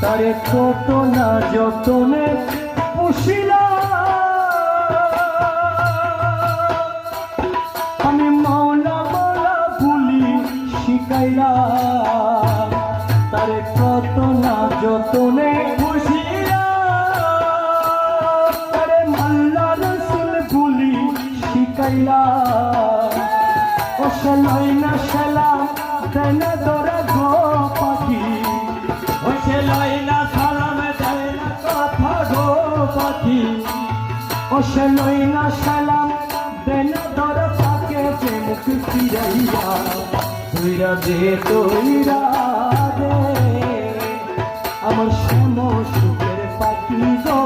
তারে কত না যতনে পুষিলা। আমি মাওলা মাওলা ভুলি শিখাইলা তারে কত না যতনে পুষিলা। তারে মাল্লা রসুল ভুলি শিখাইলা ও সেলাই না সেলা, দেন দরা গো পাখি ও সেলাই না সালাম, দেন দরা পাকে যে মুখ ফিরাইয়া তুইরা দে তুইরা দে। আমার শ্যাম সুখের পাখি গো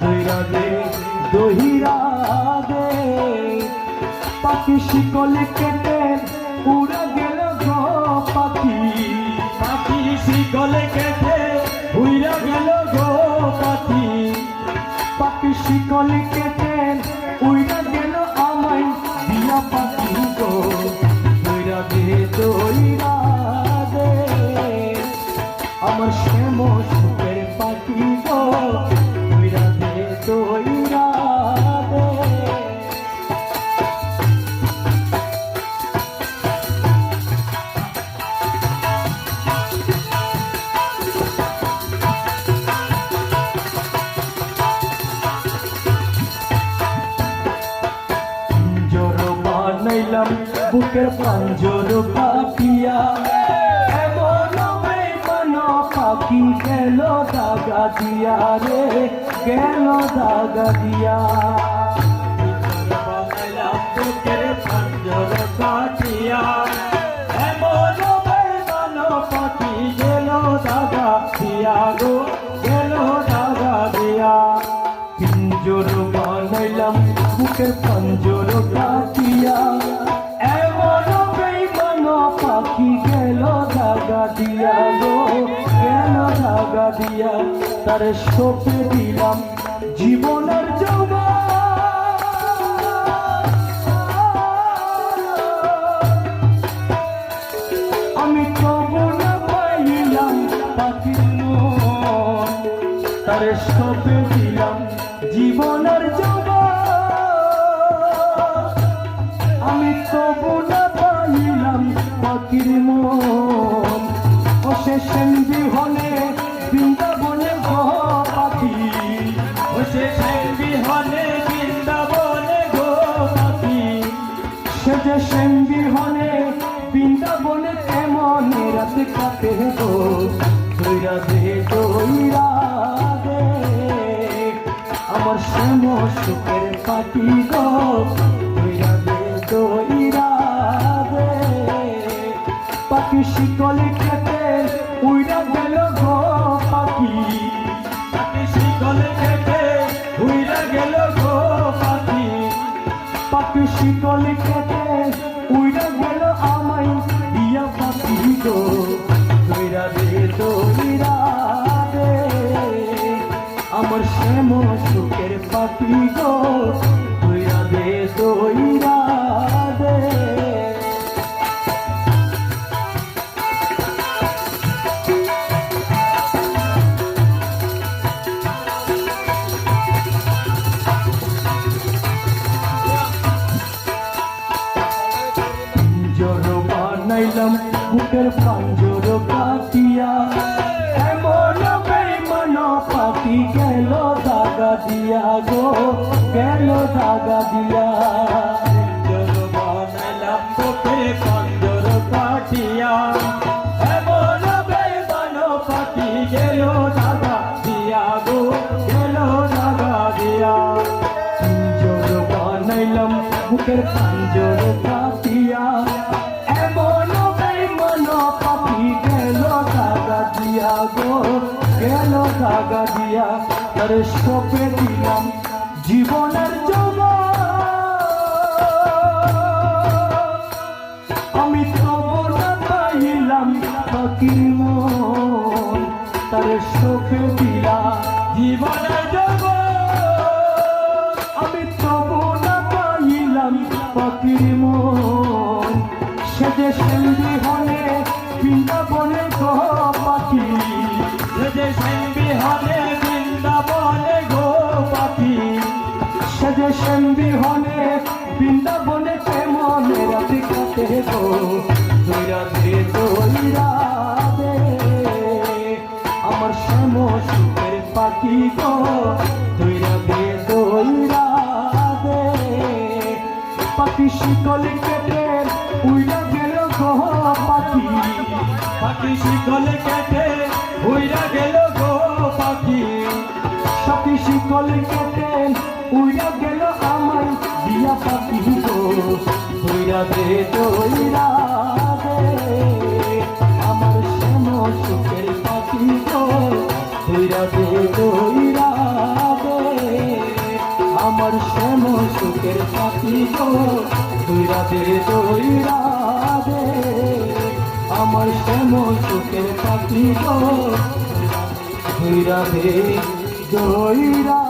তুইরা দে দহিরা দে। পাখি শিকলে কেটে উড়ে গেল গো পাখি। পাখি শিকলে কেটে শিকলে কেটে বানাইলাম বুকের পাঞ্জর পাতিয়া এমন বেমান পাখি গেল দাগা দিয়া রে গেল দাগা দিয়া। বুকের পাঞ্জর পাতিয়া এমন বেমান পাখি গেল দাগা দিয়া গো গেল দাগা দিয়া। পিঞ্জর বানাইলাম বুকের পাঞ্জর কাটিয়া দিয়া তার সোপে দিলাম জীবনের জমা আমি কবু না পাইলাম পাখির তার সপে দিলাম জীবনের জমা আমি কবু না পাইলাম পাখির মন। সেন্দি হলে বৃন্দাবনে গো পাখি সে হলে বৃন্দাবনে গো পাখি সে যে সেন্দি হলে বৃন্দাবনে কেমন রাতে কাটে দে আমার শ্যাম সুখের পাখি গো। দইরা দে দইরা দে পাখি শিকলে বানাইলাম বুকের পাঞ্জর কাটিয়া এমন বেইমান পাখি গেল দাগা দিয়া গো গেল দাগা দিয়া পাঞ্জর বানাইলাম বুকের পাঞ্জর কাটিয়া এমন বেইমান পাখি গেল দাগা দিয়া গো গেল দাগা দিয়া পাঞ্জর বানাইলাম বুকের পাঞ্জর দাগা দিয়া তার সপে দিলাম জীবনের জমা আমি খবর পাইলাম পাখির মন, তার দিলাম জীবনের জমা আমি না পাইলাম পাখির মন বিহনে, বৃন্দাবনে প্রেম মেরা দিকাতে তো তুইরা দে তোইরা দে আমার শ্যাম সুখের পাখি গো তুইরা দে তোইরা দে পাখি শিকল কেটে, উইরা গেল গো পাখি। পাখি শিকল কেটে, উইরা গেল গো পাখি। পাখি শিকল কেটে দিয়া গো দইরা দে দইরা দে। আমার শ্যাম সুখের গো দইরা দে দইরা দে। আমার শ্যাম সুখের গো দইরা দে দইরা দে। আমার শ্যাম সুখের গো দইরা দে দইরা